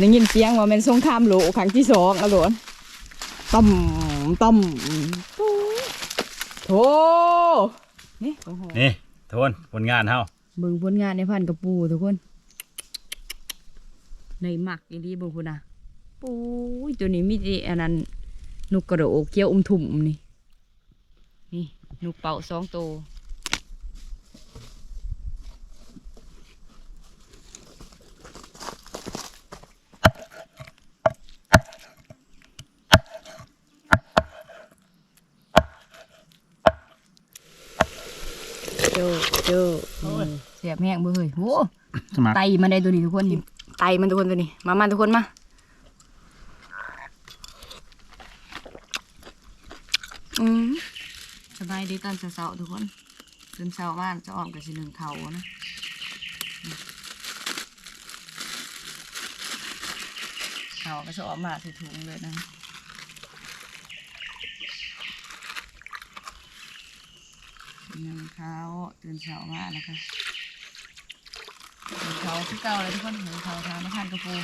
ได้ยินเสียงว่ามันสงครามโลกครั้งที่สองอะหลวนต้มต้มโถนี่โอ้โหนี่โทนผลงานเฮาเบิ่งผลงานในพันกระปูทุกคนในหมักอีดีเบิ่งคุณนะปูยตัวนี้มีแต่อันนั้นนกกระโดกเกี้ยวอมถุ่มนี่นี่นกเป่าสองตัว โจโจเสียบแห้งเบื่อเฮ้ยโหสมัครไตมันได้ตัวนี้ทุกคนนี่ไตมันทุกคนตัวนี้ มามาทุกคนมาอืมสบายดีตอนเช้าๆทุกคนตื่นเช้ามาจะออกกับสิหนึ่งเขานะเขาก็จะออกมาใส่ถุงเลยนะ หนึ่งเขาตื่นเช้ามาแล้วค่ะเขาคือเก่าเลยทุกคนเหมือนเขาทางน้ำพันกระปู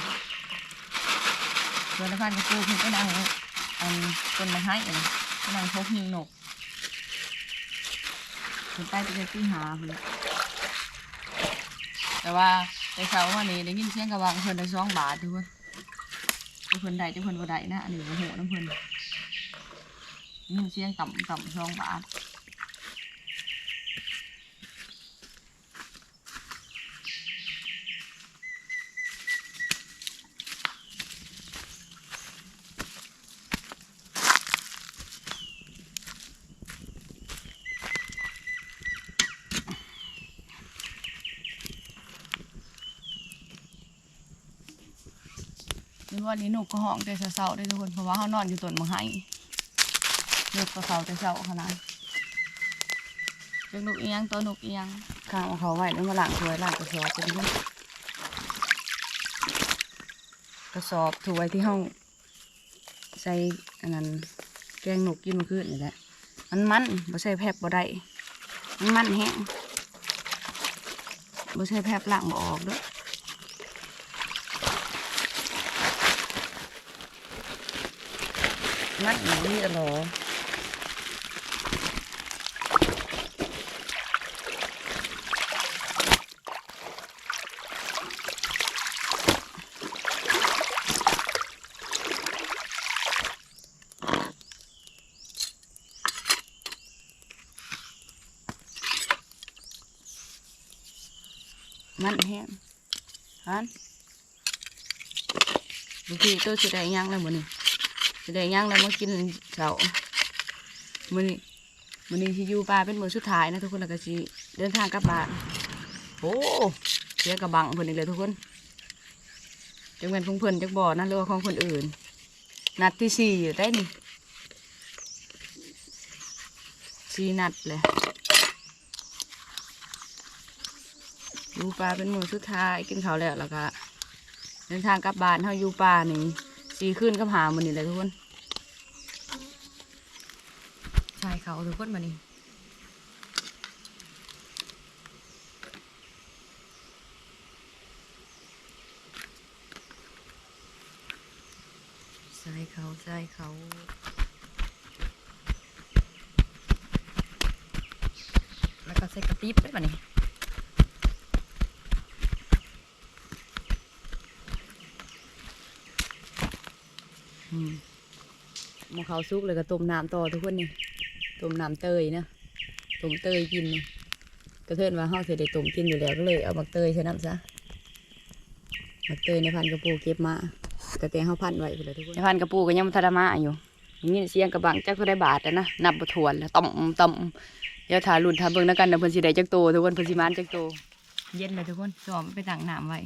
ส่วนนพันกระปูเพิ่งก็นั่งอันต้นไม้ให้เลยก็นั่งพกหิงหนกถึงใต้ไปเลยที่หาไปเลยแต่ว่าในเช้าวันนี้ได้ยินเสียงกระวังเพิ่นได้สองบาททุกคนทุกคนได้ทุกคนบ่ได้นะอันนี้โอ้โหน้ำเพิ่นยินเสียงต่ำต่ำสองบาท วันนี้หนูก็ห้องแต่เช้าๆได้ทุกคนเพราะว่าเขานอนอยู่ต้นมะไห้เลือกตัวเขาแต่เช้าขนาดเลือกนกเอียงตัวนกเอียงข้างเขาไว้แล้วมาล้างถวยหล้างกระสอบไปดิกระสอบถูไว้ที่ห้องใส่อันนั้นแกงหนกกินมื่อคืนนี่แหละมันมันบ่ใช่แพบบ่ได้มันมันแห้งบ่ใช่แพบล้างบ่ออกด้วย มัดหนีเหรอมันแห้งฮัน บางทีตัวสุดได้ยังแล้วหมดนี่สิได้ย่างแล้วมากินเช้ามื้อนี้มื้อนี้ที่อยู่ป่าเป็นมือสุดท้ายนะทุกคนแล้วก็สิเดินทางกลับบ้านโอ้เสียกระบังเพิ่นอีกเลยทุกคนจังเป็นของเพิ่นจักบ่อนะหรือว่าของคนอื่น นัดที่สี่อยู่ได้นี่สี่นัดเลยอยู่ป่าเป็นมือสุดท้ายกินเขาแล้วแล้วก็เดินทางกลับบ้านเฮาอยู่ป่านี่ สีขึ้นก็หามันนี่เลยทุกคนใช่เขาทุกคนมานี่ใส่เขาใส่เขาแล้วก็ใส่กระติบได้ป่ะนี่ มหมอเขาวสุกเลยก็ต้มน้ำต่อทุกคนนี่ต้มน้ำเตยนะต้มเตยกินนี่กระเทินว่าเฮาสิได้ต้มกินอยู่แล้วก็เลยเอามักเตยใส่น้ำซะมักเตยในพันกระปูเก็บมาแต่แต่เฮาพันไว้พุ่นแหละทุกคนในพันกระปูก็ยังบ่ทันได้มาอยู่อย่างนี้เสียงกระบังจักเท่าได้บาทแล้วนะนับบ่ถ้วนแล้วต่ำต่ำเดี๋ยวถ่ารุ่นถ่าเบิ่งแล้วกันนะเพิ่นสิได้จักโตทุกคนเพิ่นสิมานจักโตเย็นเลยทุกคนจอมไปตั้งน้ำไว้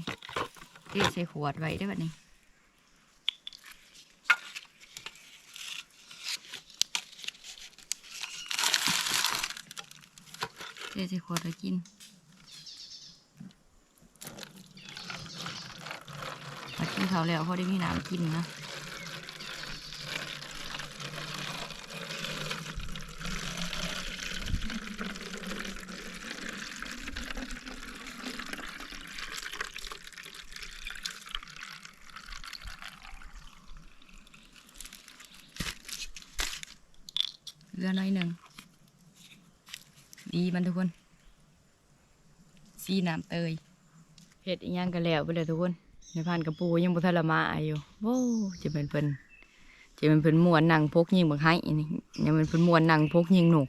เทใส่ขวดไว้ได้อบัดนี้ เดี๋ยวจะขวดไปกินมากินเขาแล้วเขาได้มีน้ำกินนะ เรือน้อยหนึ่งดีมันทุกคน ซีน้ำเตยเห็ดอีกอย่างกันแล้วไปเลยทุกคนในพานกระปูยังบุทนละมาอยู่โว้จะเป็นเพิ่นจะเป็นเพิ่นมวนนังพกยิงบักไห้นี่ยังเป็นเพิ่นมวนนังพกยิงหนุก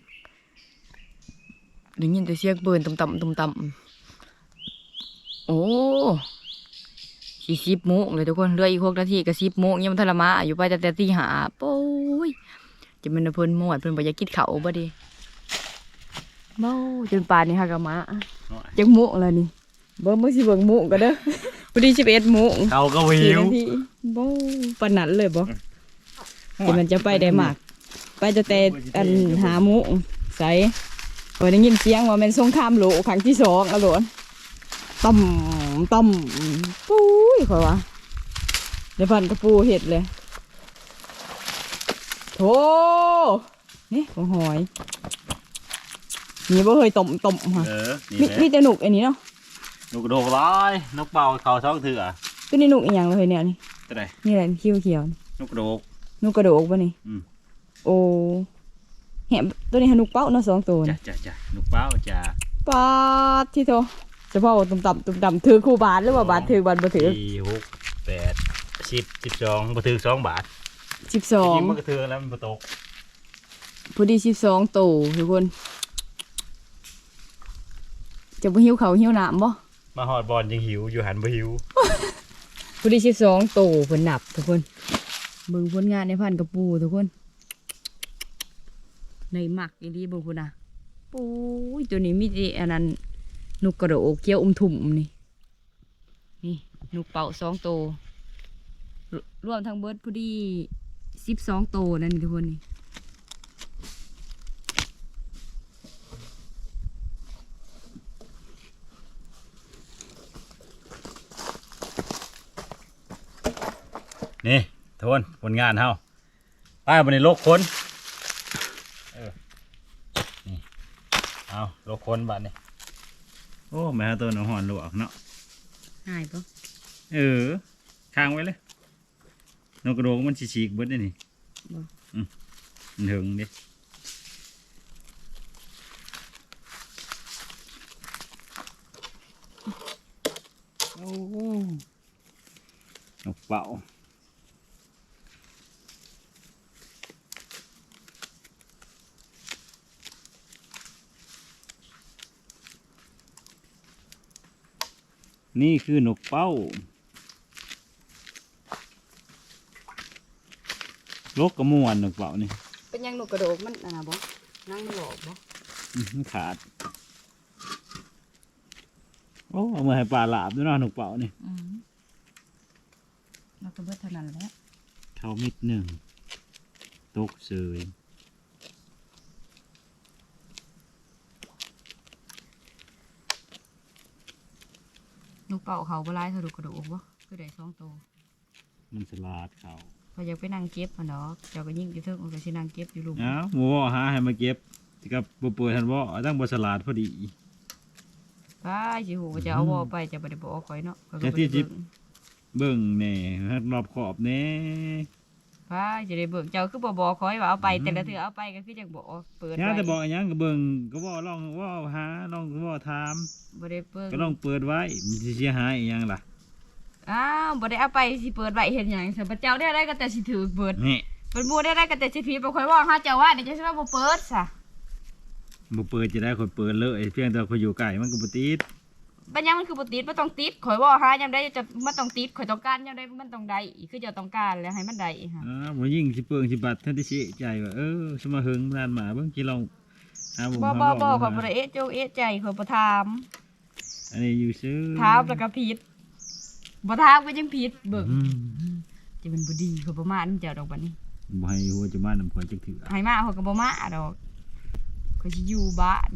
ได้ยินแต่เสียงเบินตุ่มต่ำตุ่มต่ำโอ้สี่สิบโมงเลยทุกคนเลืออีกหกนาทีกับสิบโมงยังบ่ทันละมาอยู่ไปแต่แต่ตีหาโป้ยจะเป็นเพิ่นมวนเพิ่นบ่อยากกินข้าบ่ดีเมาจนป่านนี้ฮะกะมา จังโมงแล้วนี่เบิ่งมื้อสิเบิ่งโมงก็เด้อพอดีสิบเอ็ดโมงเขาก็วิสี่วนาทีบ่ปานนั้นเลยบ่เดี๋ยวมันจะไปได้มาก ไปจะแต่อันหาโมงใส่พอได้ยินเสียงว่าแมันสงครามโลกครั้งที่สองอะโหลนต่ำต่ำปุ้ยข่อยว่าเดี๋ยวพันกระปูเห็ดเลยโธ่นี่ของหอย นี่บ่เคยต้มต้มค่ะเออมีนี่แหมีละแต่หนุกอันนี้เนาะนกกระโดกร้ายนกเป่าเขาท้องเถื่อตัวนี้หนุกอีกอย่างเลยเนี่ยนี่จะไหนนี่แหละเขียวเขียวๆนี่นกกระโดกหนุกกระโดกป่ะนี่อืม โอ้แหมตัวนี้หนุกเป้าเนาะสองตัวจ้ะนะจ้ะจ้ะนกเป้าจ้ะปาดที่โตเฉพาะว่าตุ่มต่ำตุ่มต่ำถือคู่บาทหรือว่าบาทถือบาทบ่ถือสี่หกแปดสิบสิบสองมาถึงสองบาทสิบสอง จริงมันก็ถือแล้วมันบ่ตก พอดีสิบสองตัวทุกคน จะบ่หิวเขาวหิวน้ำบ่มาหอดบอลยังหิวอยู่หันบ่หิวพอดีสิบสองตัวเพิ่นนับทุกคนเบิ่งผลงานในพันกระปูทุกคนในหมักอีหลีเบิ่งพุ่นน่ะปุ้ยตัวนี้มีแต่อันนั้นนกกระโดกเกี้ยวอมถุ่มนี่นี่นกเป่าสองตัวรรวมทั้งเบิดพอดีสิบสองตัวนั่นนี่ทุกคนนี่ นี่ทวนผลงานเฮาไป้ายบนในโลกคนเออนี่เอาโลกคนบัดนี่โอ้แม่ตัวหนูหอนลวกเนาะหายปะเออค้างไว้เลยนกกระโดกมันฉีกๆเบิดได้นี่บ่อืมมันถึงดิโอ้นกเป่า นี่คือนกเป้าโลกกระมวนนกเป่านี่ เป็นยังนกกระโดกมันอ่าบ่นั่งมันหลอกบ่อืมมันขาด โอ้เอามาให้ปลาหลาบด้วยเนาะนกเป่านี่อืมนกกระเบิดเท่านั้นแหละเขามิดหนึ่งตกเสย เป่าเขาบ่ร้ายเท่านกกระโดกบ่คือได้สองตัวมันสลาดเขาพออยากไปนั่งเก็บมันดอกเจ้าก็ยิ่งอยู่เทิงมันก็สินั่งเก็บอยู่หลุมเอ้าหมูหาให้มาเก็บที่กับบ่เปิดทันบ่ตั้งบ่สลาดพอดี ไปสิหูว่าจะเอาบ่ไปจะบ่ได้บอกข่อยเนาะข้อยก็แต่บ่ที่ได้จิเบิ่บงเบิ่งแน่ให้รอบขอบแน่ ไปจะได้เบิ่งเจ้าคือบ่บอกข่อยว่าเอาไปอืมแต่ละเทื่อเอาไปก็คือจังบ่เปิดยังไว้แต่บอกอันยังก็เบิ่งก็บ่ลองว่าหาลองว่าถาม บ่ได้เบิ่งก็ลองเปิดไว้มันสิเสียหายอีหยังล่ะอ้าวบ่ได้เอาไปสิเปิดไว้เฮ็ดหยังซะบ่เจ้าได้ได้ก็แต่สิถือเบิดนี่เป็นบ่ได้ได้ก็แต่สิผิดบ่ข่อยว่าหาเจ้าว่าเดี๋ยวจะสิว่าบ่เปิดซะบ่เปิดจะได้คนเปิดเลยเพียงแต่คนอยู่ไกลมันก็บ่ติด บัญญัติมันคือบ่ติดบ่ต้องติดข่อยว่าหายามใดจะมันต้องติดข่อยต้องการยามใดมันต้องได้อีกคือเจ้าต้องการแล้วให้มันได้อีกค่ะอ่าบ่ยิ่งสิเปิงสิบัดท่านที่สิใจว่าเออสมาหึงนานมาเบิ่งกี่ลองหาผมบ่หาบ่บ่หาข่อยบ่ได้เอะโจกเอะใจข่อยบ่ถามอันนี้อยู่ซื้อถามแล้วก็ผิดบ่ถามก็ยังผิดเบิ่งอืมจะเป็นบ่ดีข่อยบ่มานำเจ้าดอกบัดนี้บ่ให้หัวจะมานำข่อยจักเถื่อให้มาข่อยก็บ่มาดอกข่อยสิอยู่บ้าน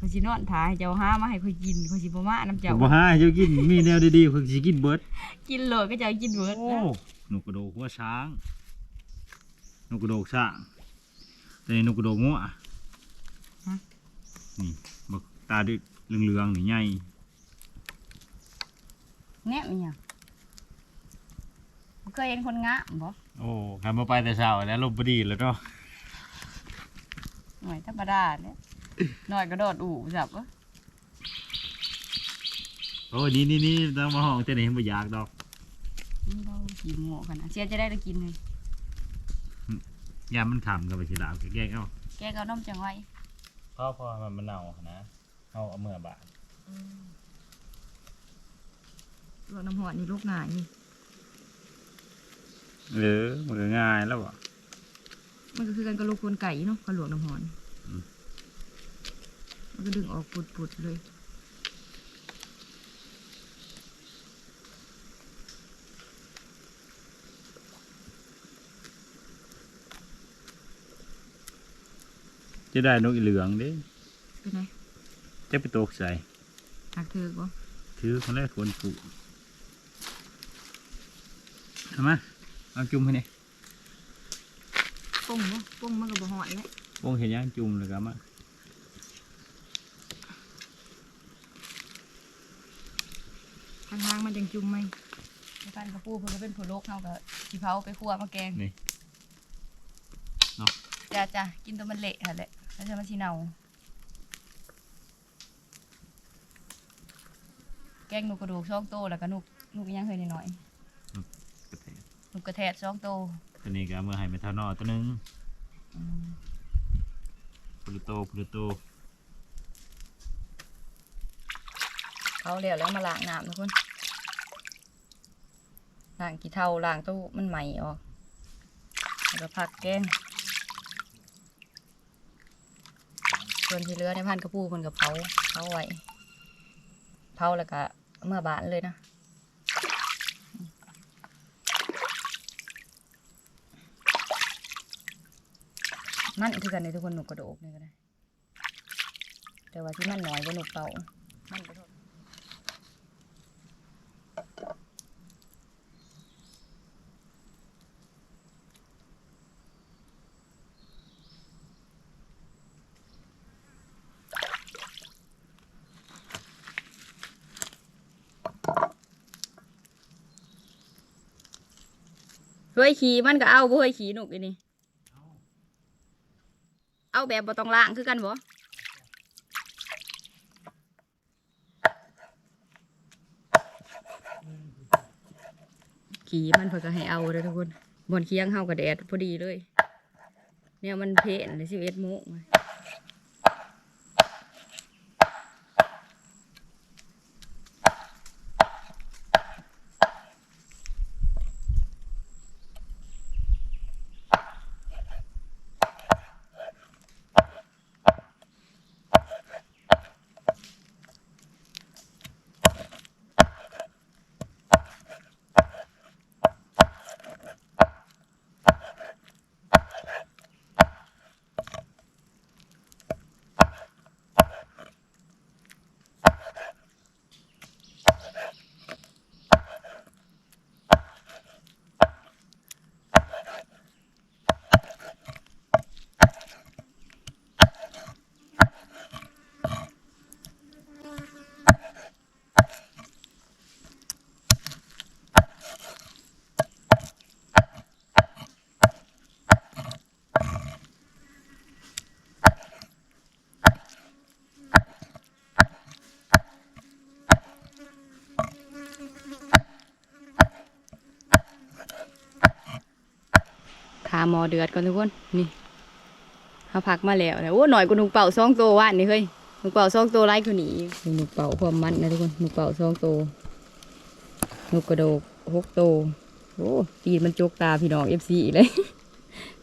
ข่อยสินอนท่าให้เจ้าหามาให้ข่อยกินข่อยสิบ่มานำเจ้าบ่หาให้เจ้ากินมีแนวดีๆข่อยสิกินเบิดกินเลยก็เจ้ากินเบิดโอ้นะนกกระโดกหัวช้างนกกระโดกช้างแต่นี่นกกระโดกงัวนี่บักตาดิเหลืองๆนี่ใหญ่แง่มันหยังบ่เคยเห็นคนงะบ่โอ้คันบ่ไปแต่เช้าแล้วลมบ่ดีแล้วเนาะน่อยธรรมดาเนี่ย หน่อยก็โดดอู่จับวะโอ้ยนี่นี่นี่ต้องมาห้องเจ้านี่ไม่อยากดอกมันเบาขี้โม่ขนาดเสียจะได้ได้กินเลยยามมันขำกับไปสิลาวแกล้งเอาแกก็เอาน้ำจังไว้พ่อพ่อมันมันเน่านะเอาเอาเมื่อบาทลวกน้ำหอดนี่ลูกง่ายนี่เออมันก็ง่ายแล้ววะมันก็คือกันกระโหลกคนไก่เนาะกระโหลกน้ำหอนอืมมัน ก็ดึงออกปุดๆเลยจะได้นกอีเหลืองเด้เป็นไงจะไปตกใส่หักเธอก็ถือคนแรกคนผูทำไมเอาจุ่มให้นี่ป้งเนาะป้งมันก็บ่หอดแล้ววงเห็นยังจุ่มเลยครับมา ทางทางๆมันจังจุ่มไหมในการกระปูเพิ่นก็เป็นผลโลกเขาก็สีเผาไปคั่วมาแกงนี่จ้าจ้ากินตัวมันเละค่ะแหละแล้วจะมันชีเนาแกงหนูกระดูกช่องโตแล้วก็นุกนุกอีกอยังเคยหน่อยกระเทศๆนุกกระแทดช่องโตตัวนี้ก็เอามื่อให้เมทานอลตัวหนึงอืมพลูโตพลูโตเขาเรียวแล้วมาล้างน้ำทุกคน ล้างกี่เท่าล้างตู้มันใหม่ออกแล้วก็พักแกงส่วนที่เหลือในพันกระปูมันกับเผาเผาไว้เผาแล้วก็เมื่อบานเลยนะมันคือกันในทุกคนหนุกกระโดกนี่ก็ได้แต่ว่าที่มันหน้อยกว่าหนุกเป่ามันก ระโดดเฮ้ยขี่มันก็เอาบ่วยขี่หนุกอีนี่ เอาแบบบ่ต้องล้างคือกันบ่ขี่มันเพิ่นก็ให้เอาเลยทุกคนบอนเคียงเฮากับแดดพอดีเลย เนี่ยมันเพนเลยสิบเอ็ดโมง หมอเดือดก่อนทุกคนนี่เฮาพักมาแล้วนะโอ้หน่อยกว่าหนุกเป่าสองตัวว่านนี่เฮ้ยหนุกเป่าสองตัวไล่คือหนีหนุกเป่าความมันนะทุกคนหนุกเป่าสองตัวหนุกกระโดกหกตัวโอ้ตีนมันจกตาพี่น้องเอฟซีเลย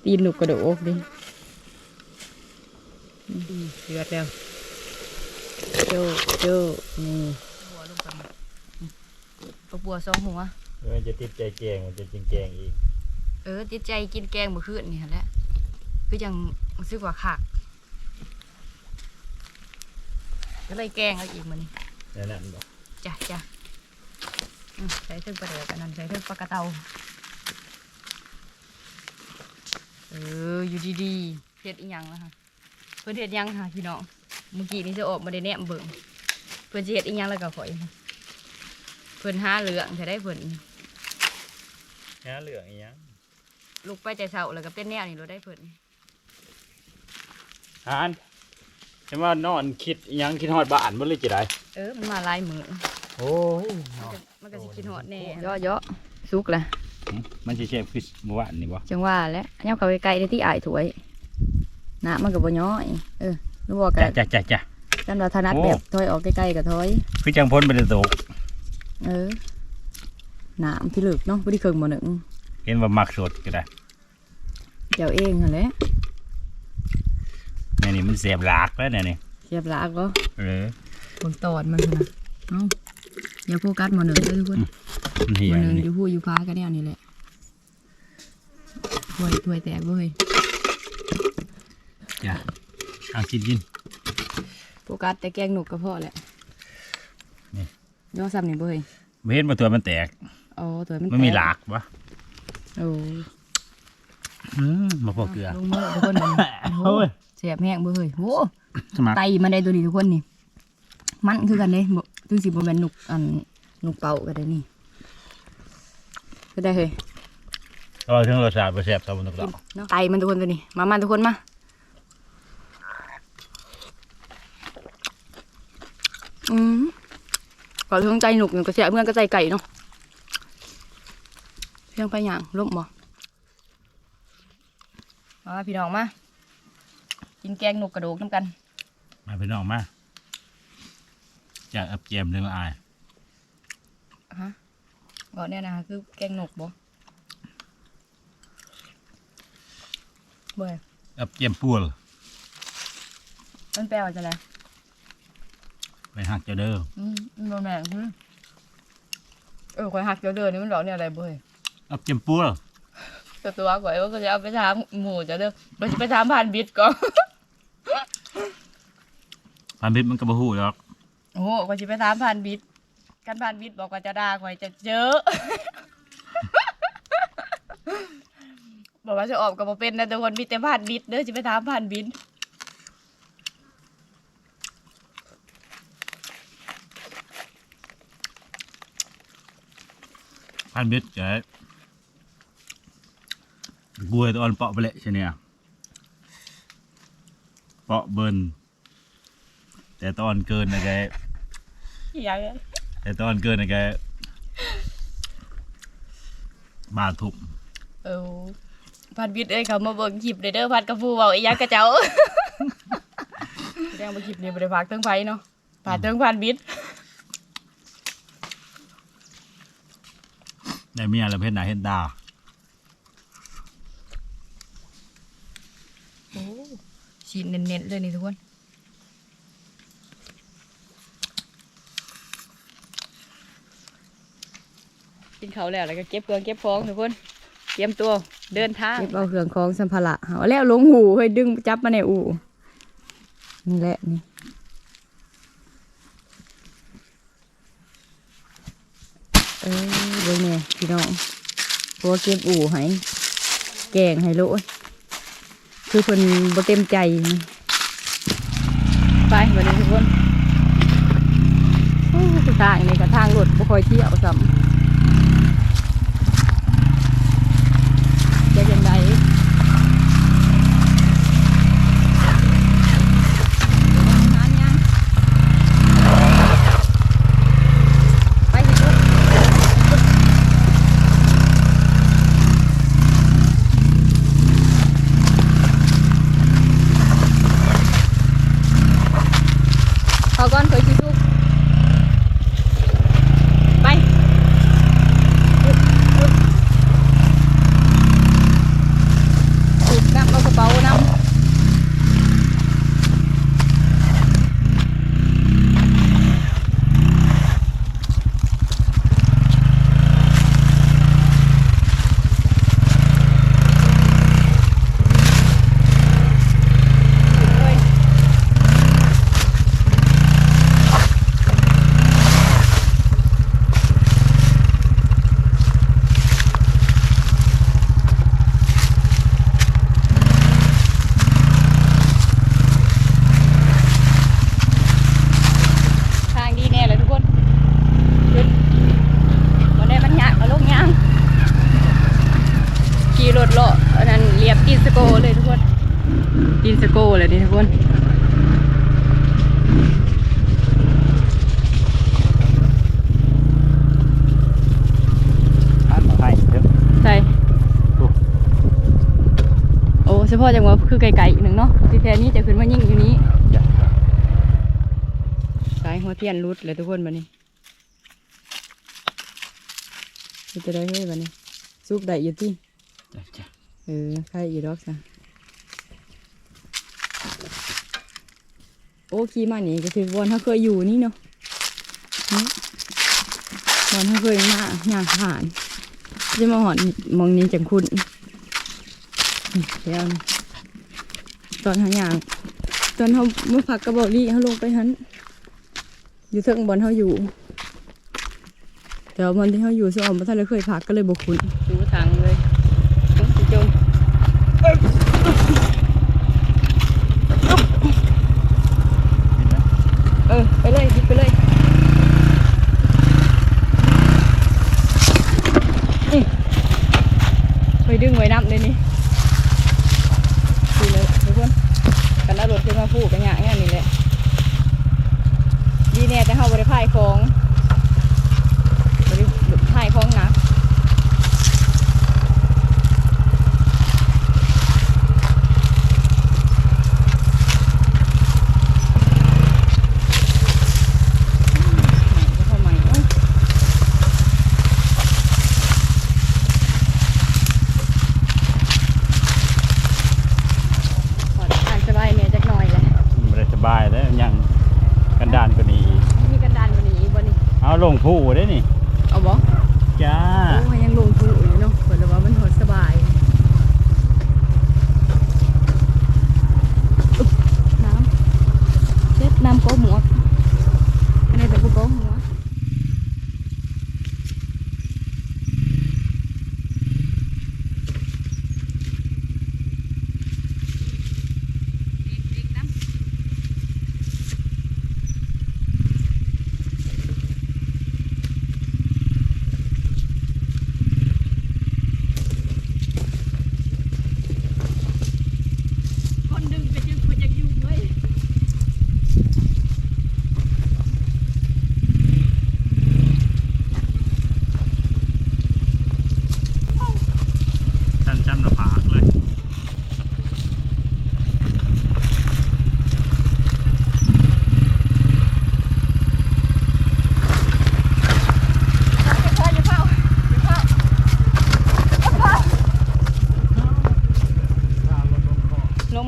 ตีนหนุกกระโดกดิเดือดแล้วโจโจนี่หัวลงกันปะปัวสองหัวมันจะติดใจแกงมันจะจริงแกงอีก เออจิตใจกินแกงเมื่อคืนนี่หั่นแหละคือยังรู้สึกว่าคักก็เลยแกงเอาอีกมันนั่นนั่นบอกจ้ะจ้ะอืมใส่ถึงปลาเดือกอันนั้นใส่ถึงปลากระเตาเอออยู่ดีๆเฮ็ดอีหยังแล้วค่ะเพิ่นเฮ็ดหยังค่ะพี่น้องเมื่อกี้นี่จะออกมาได้แนมเบิ่งเพิ่นสิเฮ็ดอีหยังแล้วก็ข่อยเพิ่นหาเหลืองจะได้เพิ่นงาเหลืองอีหยัง ลุกไปแต่เช้าแล้วก็เป็นแนวนี่เราได้เพิ่นอหานใช่ว่านอนคิดอิหยังคิดฮอดบ้านบ่เลยจิได้เออมันมาลายมือโอ้ยมันก็สิกินหอดแน่เยอะเยอะๆสุกละมันสิเจ็บคือเมื่อวานนี่บ่จังว่าแล้วย่ำเข้าไปไกลได้ที่อายถวยน้ำมันก็บ่ย้อยเออรู้ว่ากัจ้ะนจ้ะจ้ะจ้ะกันว่าถนัดโอ้แบบถอยออกใกล้ๆกับถอยคือจังพ้นไปได้ตกเออน้ำพี่ลึกเนาะบ่ได้เครื่องบ่หนึ่งเห็นว่ามักสดก็ได้ เจ้าเองหั่นแหละเนี่ยนี่มันเสียบหลากแล้วเนี่ยนี่เสียบหลากบ่เออเบิ่งตอดมันพุ่นน่ะเอ้าอย่าโฟกัสหมอหนึ่งเด้อทุกคนมันเหี่หยมอหนึ่งนี่อยู่ผู้อยู่พากันแนวนี่แหละถ้วยถ้วยแตกเว้ยจ้ะเอากินกินโฟกัสแต่แกงหนุกก็พอแหละนี่ย่อซ้ำนี่เว้ยบ่เห็นว่าตัวมันแตกอ๋อตัวมันมันมีแตหลากปะโอ้อื มมาพอเกลือลงมือทุกคนมันโอ้ยเสียบแห้งเว้ยโหสมัครไตมันได้ตัวนี้ทุกคนนี่ มันคือกันเด้บ่ถึงสิบ่แม่นหนุกอันหนุกเป่าก็ได้นี่ก็ได้เฮ้ยก็ถึงรสชาติบ่แซ่บเท่าบนตกดอกเนาะไตมันทุกคนตัวนี้ มามาทุกคนมาอืมก่อนถึงใจหนุกหนึ่งก็เสียเมื่อนก็ใจไก่เนาะเพียงไปอย่างล่มบ่ มาพี่น้องมา กินแกงหนุกกระโดกน้ำกัน มาพี่น้องมาจากอับเจียมเรื่องละอายฮะบอกเนี่ยนะคะคือแกงหนกบ่เบื่ออับเจียมปูลมันแปลว่าจะอะไรไปหักเจ้าเด้ออืมมันบ่แม่นคือเออข่อยหักเจ้าเดินนี่มันบอกเนี่ยอะไรเบื่ออับเจียมปูล ตัวตัวข่อยว่าก็จะเอาไปถามหมู่เจ้าเด้อบ่สิไปถามผ่านบิดก่อนพันพิษมันก็บ่ฮู้ดอกโอ้โหข่อยสิไปถามผ่านบิดกันผ่านบิดบอกว่าจะด่าข่อยจะเจอบอกว่าจะออกก็บ่เป็นนะทุกคนมีแต่ผ่านบิดเด้อสิไปถามผ่านบิดพันพิษแก กล้วยตอนเปาะไปเลยใช่เนี่ยเปาะเบิ่นแต่ตอนเกินนะแกอย่างแต่ตอนเกินนะแกบาดทุบเออพันบิดเอ้ยเขามาเบิ่งคลิปเด้อเด้อพันกระฟูเว้าอีหยังกระเจ้าแสดงว่าคลิปนี้บ่ได้ฝากเทิงไผเนาะฝากเทิงพันบิดในเมียแล้วเพชรหนาเห็นตา โอ้ ชิ้นเน้นๆเลยนี่ทุกคนกินเขาแล้วแล้วก็เก็บเครื่องเก็บของทุกคนเตรียมตัวเดินทางเก็บเอาเครื่องของสัมภาระเอาแล้วลงหูเฮ้ยดึงจับมาในอู่นี่แหละนี่เออเบิ่งแน่พี่น้องพราะว่าเก็บอู่ให้แกงให้โลด คือเพิ่นบ่เต็มใจ ไปวันนี้ทุกคนทางนี่ก็ทางรถบ่ค่อยเที่ยวซ้ำือไกลๆอีกหนึ่งเนาะที่แท้นี้จะขึ้นมายิ่งอยู่นี้สายหัวเทียนรุดเลยทุกคนบันนี้จะได้เฮ้ยบันนี้ซุกได้อยู่ที่เออใครอีดอกซะโอ้ขี่มาหนี่ก็ถือวนเขาเคยอยู่นี่เนาะวอนเขาเคยมาอย่างผ่านจะมาหอนมองนี้จังคุณเดี๋ยว ตอนหาอย่างตอนเขาเมื่อผักกระบอกนี่เขาลงไปหันอยู่เทิงบอลเขาอยู่แต่วมันที่เขาอยู่สอมมาท่านเลยเคยผักก็เลยบกคุณดูทางเลยต้องจมเออไปเลยไปเลยไปดึงไว้น้ำเลยนี่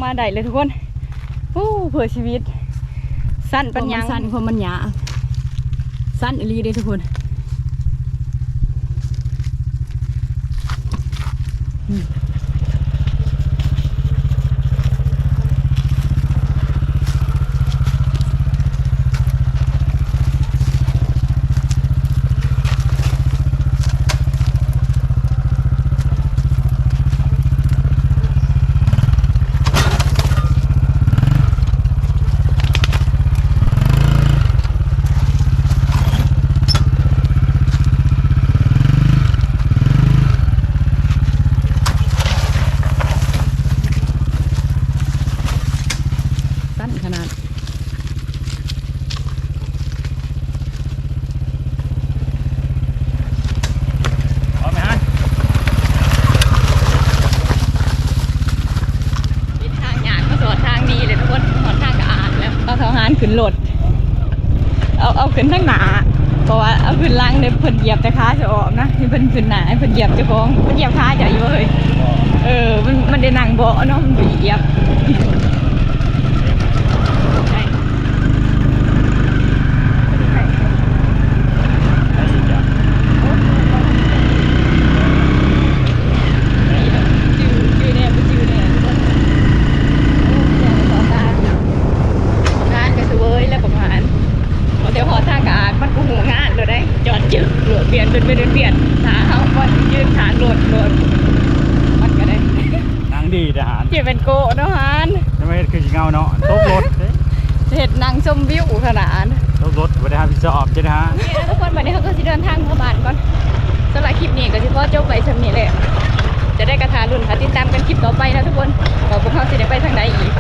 าได้เลยทุกคนปู้เผื่อชีวิต สั้นปัญญาสั้นคพราะมันหยาสั้นอีรีเลยทุกคน Yep. อจบไว้ชั้นนี้เลยจะได้กระทารุ่นค่ะติดตามกันคลิปต่อไปนะทุกคนว่าพวกเขาสิได้ไปทางไหนอีก